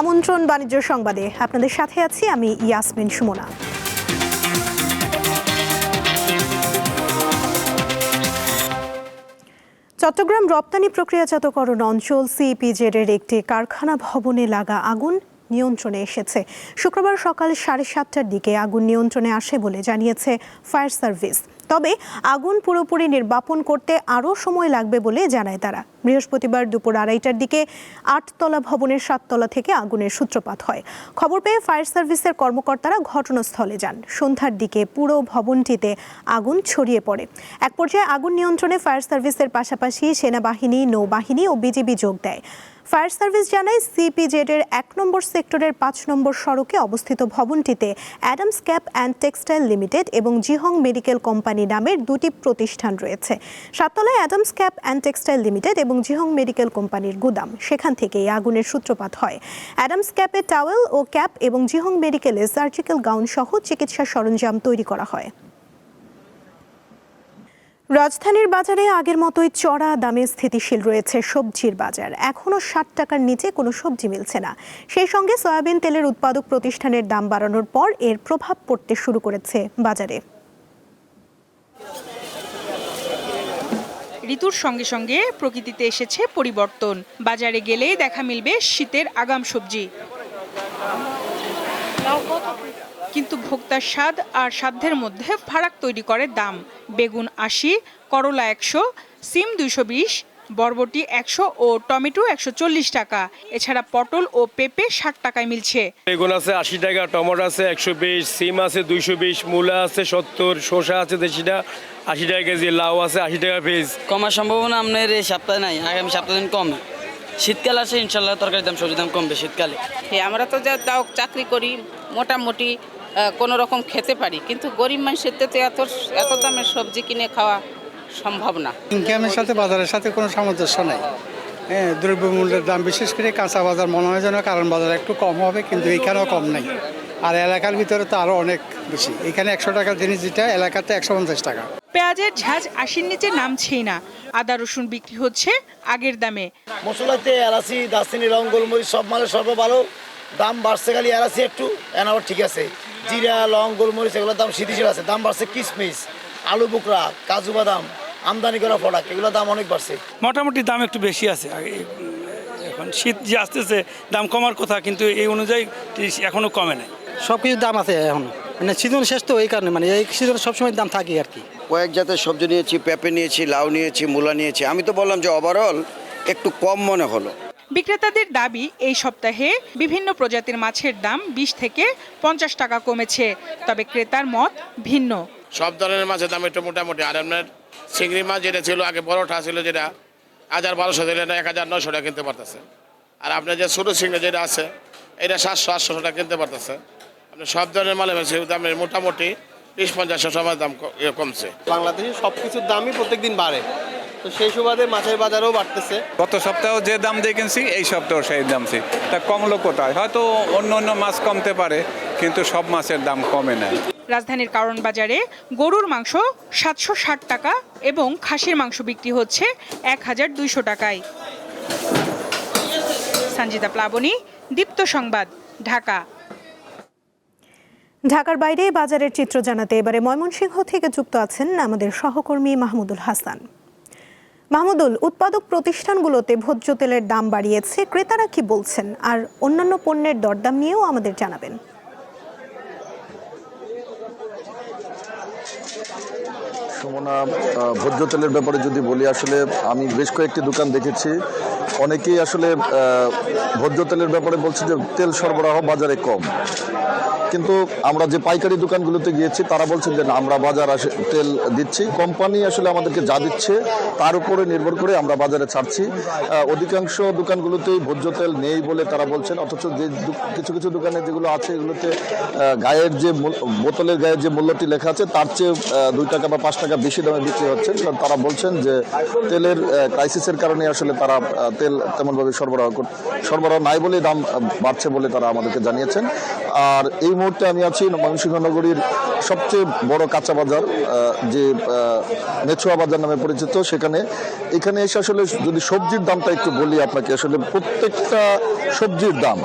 আমন্ত্রণ বাণিজ্য সংবাদে। আপনাদের সাথে আছি আমি ইয়াসমিন সুমনা। চট্টগ্রাম রপ্তানি প্রক্রিয়াজাতকরণ অঞ্চল সিপিজেড এর একটি কারখানা ভবনে লাগা আগুন নিয়ন্ত্রণে এসেছে। শুক্রবার সকাল সাড়ে সাতটার দিকে আগুন নিয়ন্ত্রণে আসে বলে জানিয়েছে ফায়ার সার্ভিস। তবে আগুন পুরোপুরি নির্বাপন করতে আরও সময় লাগবে বলে জানায় তারা। বৃহস্পতিবার দুপুর আড়াইটার দিকে আটতলা ভবনের সাততলা থেকে আগুনের সূত্রপাত হয়। খবর পেয়ে ফায়ার সার্ভিসের কর্মকর্তারা ঘটনাস্থলে যান। সন্ধ্যার দিকে পুরো ভবনটিতে আগুন ছড়িয়ে পড়ে। এক পর্যায়ে আগুন নিয়ন্ত্রণে ফায়ার সার্ভিসের পাশাপাশি সেনাবাহিনী, নৌবাহিনী ও বিজিবি যোগ দেয়। ফায়ার সার্ভিস জানায় সিপিজেড এর এক নম্বর সেক্টরের পাঁচ নম্বর সড়কে অবস্থিত ভবনটিতে Adams cap and textile limited এবং জিহং মেডিকেল কোম্পানি নামের দুটি প্রতিষ্ঠান রয়েছে। সাততলায় Adams cap and textile limited এবং জিহং মেডিকেল কোম্পানির গুদাম। সেখান থেকে এই আগুনের সূত্রপাত হয়। অ্যাডামস ক্যাপে টাওয়েল ও ক্যাপ এবং জিহং মেডিকেলে সার্জিক্যাল গাউন সহ চিকিৎসা সরঞ্জাম তৈরি করা হয়। রাজধানীর বাজারে আগের মতোই চড়া দামে স্থিতিশীল রয়েছে সবজির বাজার। এখনও ষাট টাকার নিচে কোনো সবজি মিলছে না। সেই সঙ্গে সয়াবিন তেলের উৎপাদক প্রতিষ্ঠানের দাম বাড়ানোর পর এর প্রভাব পড়তে শুরু করেছে বাজারে। ঋতুর সঙ্গে সঙ্গে প্রকৃতিতে এসেছে পরিবর্তন। বাজারে গেলে দেখা মিলবে শীতের আগাম সবজি। কিন্তু ভোক্তার স্বাদ আর সাধ্যের মধ্যে ফারাক তৈরি করে দাম। বেগুন আশি করলা একশো সিম দুইশো বিশ বরবটি একশো ও টমেটো একশো চল্লিশ টাকা। এছাড়া পটল ও পেঁপে ষাট টাকায় মিলছে। বেগুন আছে আশি টাকা টমেটো আছে একশো বিশ সিম আছে দুইশো বিশ মূলা আছে সত্তর শসা আছে দেশিটা আশি টাকা কেজি লাউ আছে আশি টাকা পিস। কমার সম্ভাবনা আপনার এই সপ্তাহে নাই আগামী সপ্তাহ দিন কমে। শীতকাল আসে ইনশাল্লাহ তরকারির দাম সবজির দাম কমবে শীতকালে। আমরা তো যা তাও চাকরি করি মোটামুটি কোনো রকম খেতে পারি। কিন্তু গরিব মানুষের তো এত এত দামের সবজি কিনে খাওয়া সম্ভব না। ইনকামের সাথে বাজারের সাথে কোনো সামঞ্জস্য নাই। হ্যাঁ দ্রব্যমূল্যের দাম বিশেষ করে কাঁচা বাজার মনে হয় যেন কারণ বাজার একটু কম হবে কিন্তু এখানেও কম নাই। আর এলাকার ভিতরে তো আরও অনেক বেশি। এখানে একশো টাকার জিনিস যেটা এলাকাতে একশো পঞ্চাশ টাকা। পেঁয়াজের ঝাঁজ আশির নিচে নামছেই না। আদা রসুন বিক্রি হচ্ছে আগের দামে। মশলাতে এলাচি দারচিনি রং গোলমরিচ সব মালের সর্ব ভালো দাম বাড়ছে খালি এলাচি একটু এনাও ঠিক আছে। জিরা লং গোলমরিচ এগুলোর দাম শিথিশীল আছে। দাম বাড়ছে কিশমিশ আলু বুকরা কাজু বাদাম আমদানি করা প্রোডাক্ট এগুলোর দাম অনেক বাড়ছে। মোটামুটি দাম একটু বেশি আছে। এখন শীত যে আসতেছে দাম কমার কথা কিন্তু এই অনুযায়ী এখনও কমে নাই। সব কিছুর দাম আছে এখন। মানে সিজন শেষ তো এই কারণে মানে এই সিজনে সবসময় দাম থাকে আর কি। কয়েক জাতের সবজি নিয়েছি পেঁপে নিয়েছি লাউ নিয়েছি মূলা নিয়েছি। আমি তো বললাম যে ওভারঅল একটু কম মনে হলো। বিক্রেতাদের দাবি এই সপ্তাহে বিভিন্ন প্রজাতির মাছের দাম বিশ থেকে পঞ্চাশ টাকা কমেছে তবে ক্রেতার মত ভিন্ন। সব ধরনের মাছের দাম একটু মোটামুটি। আর আপনার চিংড়ি মাছ যেটা ছিল আগে বড়টা ছিল যেটা হাজার বারোশো দিলে এক হাজার নশো টাকা কিনতে পারতেছে। আর আপনার যে ছোটো চিংড়ি যেটা আছে এটা সাতশো আটশো টাকা কিনতে পারতেছে। আপনি সব ধরনের মালে মাছের দামের মোটামুটি বিশ পঞ্চাশশো সময় দাম ইয়ে কমছে। বাংলাদেশে সব কিছুর দামই প্রত্যেকদিন বাড়ে। তো সেই সুবাদে মাছের বাজারও বাড়তেছে। গত সপ্তাহে যে দাম দিয়ে কিনছি এই সপ্তাহ সেই দামছি তা কমলো কোথায়? হয়তো অন্য অন্য মাছ কমতে পারে কিন্তু সব মাছের দাম কমে নাই রাজধানীর কারণ বাজারে গরুর মাংস সাতশো ষাট টাকা এবং খাসির মাংস বিক্রি হচ্ছে এক হাজার দুইশো টাকায়। সঞ্জিতা প্লাবনী দীপ্ত সংবাদ ঢাকা। ঢাকার বাইরে বাজারের চিত্র জানাতে এবারে ময়মনসিংহ থেকে যুক্ত আছেন আমাদের সহকর্মী মাহমুদুল হাসান। মাহমুদুল, উৎপাদক প্রতিষ্ঠানগুলোতে ভোজ্য তেলের দাম বাড়িয়েছে। ক্রেতারা কি বলছেন? আর অন্যান্য পণ্যের দরদাম নিয়েও আমাদের জানাবেন। সুমনা ভোজ্য তেলের ব্যাপারে যদি বলি, আসলে আমি বেশ কয়েকটি দোকান দেখেছি। অনেকেই আসলে ভোজ্য তেলের ব্যাপারে বলছে যে তেল সরবরাহ বাজারে কম। কিন্তু আমরা যে পাইকারি দোকানগুলোতে গিয়েছি, তারা বলছেন যে, না, আমরা বাজার আসে, তেল দিচ্ছি। কোম্পানি আসলে আমাদেরকে যা দিচ্ছে, তার উপরে নির্ভর করে আমরা বাজারে ছাড়ছি। অধিকাংশ দোকানগুলোতেই ভোজ্য তেল নেই বলে তারা বলছেন, অথচ যে কিছু কিছু দোকানে যেগুলো আছে, এগুলোতে গায়ের যে বোতলের গায়ের যে মূল্যটি লেখা আছে, তার চেয়ে দুই টাকা বা পাঁচ টাকা বেশি দামে বিক্রি হচ্ছে। কারণ তারা বলছেন যে, তেলের ক্রাইসিসের কারণে আসলে তারা তেল তেমনভাবে সরবরাহ সরবরাহ নাই বলে দাম বাড়ছে বলে তারা আমাদেরকে জানিয়েছেন। আর এই মুহূর্তে আমি আছি ময়মনসিংহ নগরীর সবচেয়ে বড় কাঁচা বাজার যে মেছুয়া বাজার নামে পরিচিত সেখানে। এখানে এসে আসলে যদি সবজির দামটা একটু বলি আপনাকে, আসলে প্রত্যেকটা সবজির দাম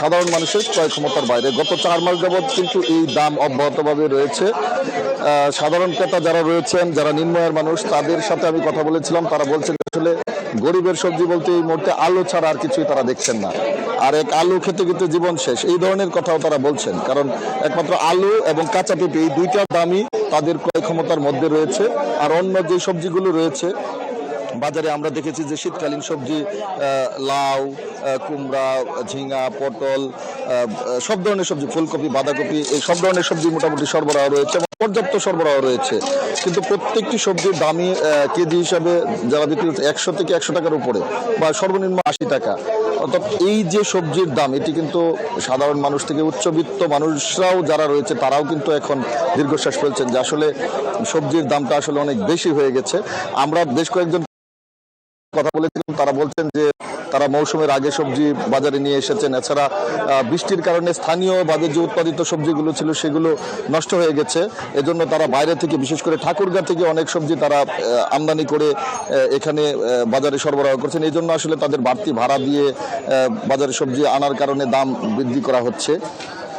সাধারণ মানুষের ক্রয় ক্ষমতার বাইরে। গত চার মাস যাবৎ কিন্তু এই দাম অব্যাহতভাবে রয়েছে। সাধারণ ক্রেতা যারা রয়েছেন, যারা নিম্নয়ের মানুষ, তাদের সাথে আমি কথা বলেছিলাম। তারা বলছেন, আসলে গরিবের সবজি বলতে এই মুহূর্তে আলু ছাড়া আর কিছুই তারা দেখছেন না। আর এক আলু খেতে খেতে জীবন শেষ। এই ধরনের কথাও তারা বলছেন। কারণ একমাত্র আলু এবং কাঁচা পেঁপে এই দুইটা দামই তাদের ক্রয় ক্ষমতার মধ্যে রয়েছে। আর অন্য যে সবজিগুলো রয়েছে বাজারে আমরা দেখেছি যে শীতকালীন সবজি লাউ কুমড়া ঝিঙা পটল সব ধরনের সবজি ফুলকপি বাঁধাকপি এই সব ধরনের সবজি মোটামুটি সরবরাহ রয়েছে এবং পর্যাপ্ত সরবরাহ রয়েছে। কিন্তু প্রত্যেকটি সবজির আহ, কেজি হিসাবে যারা বিক্রি করছে একশো থেকে একশো টাকার উপরে বা সর্বনিম্ন আশি টাকা। অর্থাৎ এই যে সবজির দাম, এটি কিন্তু সাধারণ মানুষ থেকে উচ্চবিত্ত মানুষরাও যারা রয়েছে, তারাও কিন্তু এখন দীর্ঘশ্বাস ফেলছেন যে আসলে সবজির দামটা আসলে অনেক বেশি হয়ে গেছে। আমরা বেশ কয়েকজন কথা বলেছিলাম তারা বলছেন যে তারা মৌসুমের আগে সবজি বাজারে নিয়ে এসেছেন। এছাড়া বৃষ্টির কারণে স্থানীয় বাদে যে উৎপাদিত সবজিগুলো ছিল সেগুলো নষ্ট হয়ে গেছে। এজন্য তারা বাইরে থেকে, বিশেষ করে ঠাকুরগাঁ থেকে অনেক সবজি তারা আমদানি করে এখানে বাজারে সরবরাহ করছেন। এই জন্য আসলে তাদের বাড়তি ভাড়া দিয়ে বাজারে সবজি আনার কারণে দাম বৃদ্ধি করা হচ্ছে।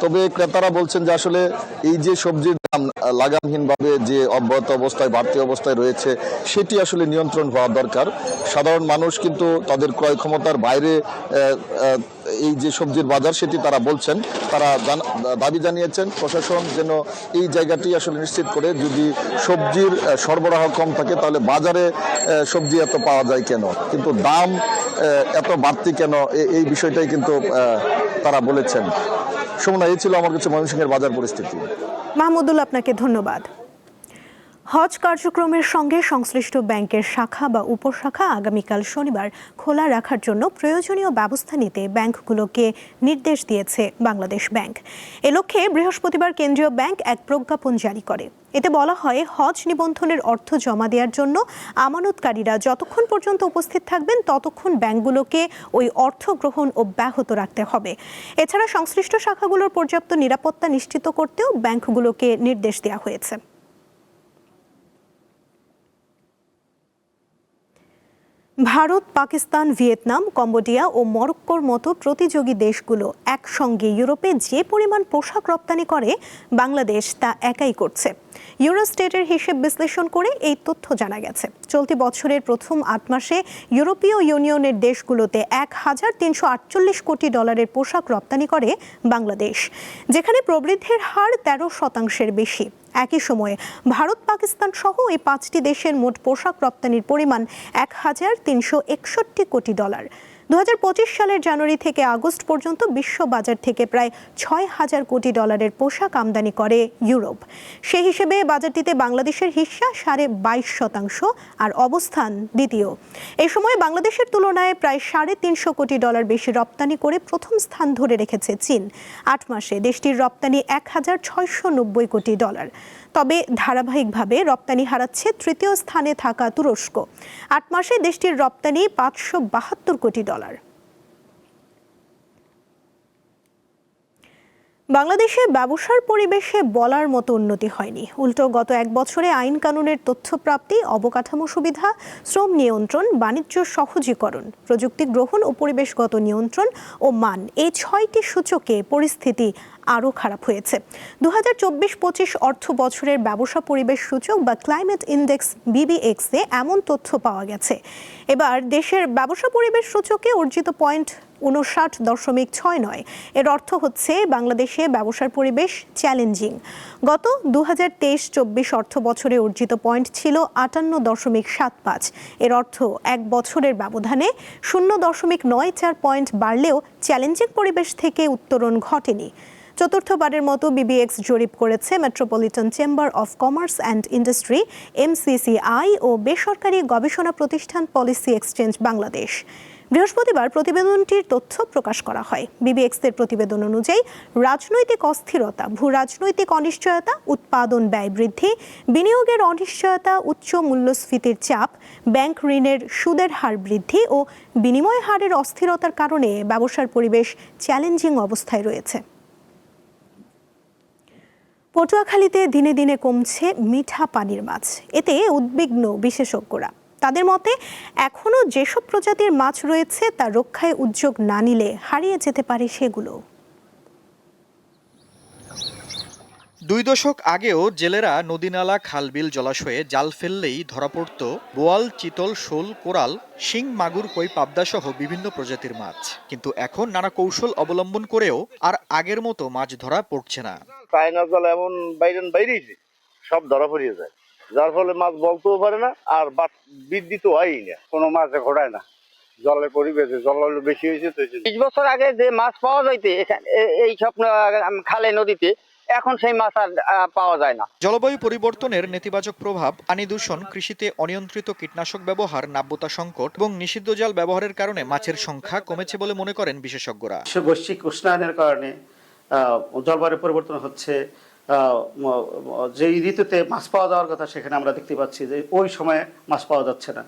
তবে ক্রেতারা বলছেন যে আসলে এই যে সবজির লাগামহীনভাবে যে অব্যাহত অবস্থায়, বাড়তি অবস্থায় রয়েছে, সেটি আসলে নিয়ন্ত্রণ হওয়া দরকার। সাধারণ মানুষ কিন্তু তাদের ক্রয় ক্ষমতার বাইরে এই যে সবজির বাজার, সেটি তারা বলছেন। তারা দাবি জানিয়েছেন, প্রশাসন যেন এই জায়গাটি আসলে নিশ্চিত করে, যদি সবজির সরবরাহ কম থাকে, তাহলে বাজারে সবজি এত পাওয়া যায় কেন? কিন্তু দাম এত বাড়তি কেন? এই বিষয়টাই কিন্তু তারা বলেছেন। সুমনা এই ছিল আমার কাছে ময়মনসিংহের বাজার পরিস্থিতি। মাহমুদুল, আপনাকে ধন্যবাদ। হজ কার্যক্রমের সঙ্গে সংশ্লিষ্ট ব্যাংকের শাখা বা উপশাখা আগামীকাল শনিবার খোলা রাখার জন্য প্রয়োজনীয় ব্যবস্থা নিতে ব্যাংকগুলোকে নির্দেশ দিয়েছে বাংলাদেশ ব্যাংক। এ লক্ষ্যে বৃহস্পতিবার কেন্দ্রীয় ব্যাংক এক প্রজ্ঞাপন জারি করে। এতে বলা হয়, হজ নিবন্ধনের অর্থ জমা দেওয়ার জন্য আমানতকারীরা যতক্ষণ পর্যন্ত উপস্থিত থাকবেন, ততক্ষণ ব্যাংকগুলোকে ওই অর্থ গ্রহণ অব্যাহত রাখতে হবে। এছাড়া সংশ্লিষ্ট শাখাগুলোর পর্যাপ্ত নিরাপত্তা নিশ্চিত করতেও ব্যাংকগুলোকে নির্দেশ দেওয়া হয়েছে। ভারত, পাকিস্তান, ভিয়েতনাম, কম্বোডিয়া ও মরক্কোর মতো প্রতিযোগী দেশগুলো একসঙ্গে ইউরোপে যে পরিমাণ পোশাক রপ্তানি করে, বাংলাদেশ তা একাই করছে। ইউরোস্টেটের হিসেব বিশ্লেষণ করে এই তথ্য জানা গেছে। চলতি বছরের প্রথম আট মাসে ইউরোপীয় ইউনিয়নের দেশগুলোতে এক হাজার তিনশো আটচল্লিশ কোটি ডলারের পোশাক রপ্তানি করে বাংলাদেশ, যেখানে প্রবৃদ্ধির হার তেরো শতাংশের বেশি। একই সময়ে ভারত, পাকিস্তান সহ এই পাঁচটি দেশের মোট পোশাক রপ্তানির পরিমাণ এক হাজার তিনশো একষট্টি কোটি ডলার। দুহাজার পঁচিশ সালের জানুয়ারি থেকে আগস্ট পর্যন্ত বিশ্ব বাজার থেকে প্রায় ছয় হাজার কোটি ডলারের পোশাক আমদানি করে ইউরোপ। সেই হিসেবে বাজারটিতে বাংলাদেশের হিস্সা সাড়ে বাইশ শতাংশ আর অবস্থান দ্বিতীয়। এই সময় বাংলাদেশের তুলনায় প্রায় সাড়ে তিনশো কোটি ডলার বেশি রপ্তানি করে প্রথম স্থান ধরে রেখেছে চীন। আট মাসে দেশটির রপ্তানি এক হাজার ছয়শো নব্বই কোটি ডলার। তবে ধারাবাহিকভাবে রপ্তানি হারাচ্ছে তৃতীয় স্থানে থাকা তুরস্ক। আট মাসে দেশটির রপ্তানি পাঁচশো বাহাত্তর কোটি ডলার। বাংলাদেশে ব্যবসার পরিবেশে বলার মতো উন্নতি হয়নি। উল্টো গত এক বছরে আইন কানুনের তথ্য প্রাপ্তি অবকাঠামো সুবিধা, শ্রম নিয়ন্ত্রণ, বাণিজ্য সহজীকরণ, প্রযুক্তি গ্রহণ ও পরিবেশগত নিয়ন্ত্রণ ও মান এই ছয়টি সূচকে পরিস্থিতি আরও খারাপ হয়েছে। দু হাজার চব্বিশ পঁচিশ অর্থ বছরের ব্যবসা পরিবেশ সূচক বা ক্লাইমেট ইন্ডেক্স বিবিএক্সে এমন তথ্য পাওয়া গেছে। এবার দেশের ব্যবসা পরিবেশ সূচকে অর্জিত পয়েন্ট উনষাট দশমিক ছয় নয়। এর অর্থ হচ্ছে বাংলাদেশে ব্যবসার পরিবেশ চ্যালেঞ্জিং। গত দু হাজার তেইশ চব্বিশ অর্থ বছরে অর্জিত পয়েন্ট ছিল আটান্ন দশমিক সাত পাঁচ। এর অর্থ এক বছরের ব্যবধানে শূন্য দশমিক নয় চার পয়েন্ট বাড়লেও চ্যালেঞ্জিং পরিবেশ থেকে উত্তরণ ঘটেনি। চতুর্থবারের মতো বিবিএক্স জরিপ করেছে metropolitan chamber of commerce and industry MCCI ও বেসরকারি গবেষণা প্রতিষ্ঠান পলিসি এক্সচেঞ্জ বাংলাদেশ বৃহস্পতিবার প্রতিবেদনটির তথ্য প্রকাশ করা হয়। বিবিএক্সের প্রতিবেদন অনুযায়ী, রাজনৈতিক অস্থিরতা ভূ রাজনৈতিক অনিশ্চয়তা, উৎপাদন ব্যয় বৃদ্ধি, বিনিয়োগের অনিশ্চয়তা, উচ্চ মূল্যস্ফীতির চাপ, ব্যাংক ঋণের সুদের হার বৃদ্ধি ও বিনিময় হারের অস্থিরতার কারণে ব্যবসার পরিবেশ চ্যালেঞ্জিং অবস্থায় রয়েছে। পটুয়াখালীতে দিনে দিনে কমছে মিঠা পানির মাছ। এতে উদ্বিগ্ন বিশেষজ্ঞরা। তাদের মতে এখনও যেসব প্রজাতির মাছ রয়েছে, তা রক্ষায় উদ্যোগ না নিলে হারিয়ে যেতে পারে সেগুলো। দুই দশক আগেও জেলেরা নদীনালা, খালবিল জলাশয়ে জাল ফেললেই ধরা পড়ত বোয়াল, চিতল, শোল, কোরাল, শিং, মাগুর, কই পাবদা সহ বিভিন্ন প্রজাতির মাছ। কিন্তু এখন নানা কৌশল অবলম্বন করেও আর আগের মতো মাছ ধরা পড়ছে না। চায়না জল এমন বাইরে বাইরেছে সব ধরা পড়িয়ে যায়। যার ফলে মাছ বলতেও পারে না আর বৃদ্ধি তো হয়ই না। কোনো মাছে ঘোড়ায় না। জলের পরিবেশে জল বেশি হয়েছে তো বিশ বছর আগে যে মাছ পাওয়া যাইতে এখানে এই সব খালে নদীতে এখন সেই মাছ আর পাওয়া যায় না। জলবায়ু পরিবর্তনের নেতিবাচক প্রভাব পানি দূষণ কৃষিতে অনিয়ন্ত্রিত কীটনাশক ব্যবহার নাব্যতা সংকট এবং নিষিদ্ধ জাল ব্যবহারের কারণে মাছের সংখ্যা কমেছে বলে মনে করেন বিশেষজ্ঞরা। বৈশ্বিক উষ্ণায়নের কারণে আহ, জলবায়ু পরিবর্তন হচ্ছে। যেই ঋতুতে মাছ পাওয়া যাওয়ার কথা সেখানে আমরা দেখতে পাচ্ছি যে ওই সময়ে মাছ পাওয়া যাচ্ছে না।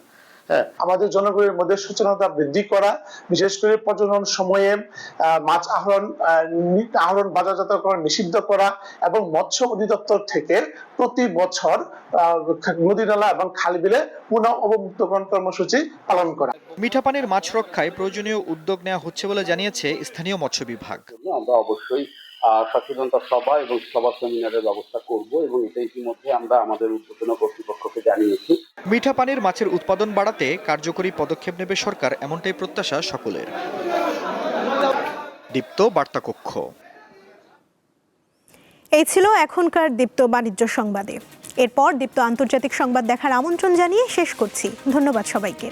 হ্যাঁ আমাদের জনগণের মধ্যে সচেতনতা বৃদ্ধি করা বিশেষ করে প্রজনন সময়ে মাছ আহরণ আহরণ বাজারজাতকরণ নিষিদ্ধ করা এবং মৎস্য অধিদপ্তর থেকে প্রতি বছর আহ, নদীনালা এবং খালবিলে পুনঃ অবমুক্তকরণ কর্মসূচি পালন করা। মিঠা পানির মাছ রক্ষায় প্রয়োজনীয় উদ্যোগ নেওয়া হচ্ছে বলে জানিয়েছে স্থানীয় মৎস্য বিভাগ। আমরা অবশ্যই সচেতনতা সভা এবং সভা সেমিনারের ব্যবস্থা করব এবং এটা ইতিমধ্যে আমরা আমাদের উদ্বোধন কর্তৃপক্ষকে জানিয়েছি। মিঠা পানির মাছের উৎপাদন বাড়াতে কার্যকরী পদক্ষেপ নেবে সরকার এমনটাই প্রত্যাশা সকলের। দীপ্ত বার্তা কক্ষ এই ছিল এখনকার দীপ্ত বাণিজ্য সংবাদে। এরপর দীপ্ত আন্তর্জাতিক সংবাদ দেখার আমন্ত্রণ জানিয়ে শেষ করছি। ধন্যবাদ সবাইকে।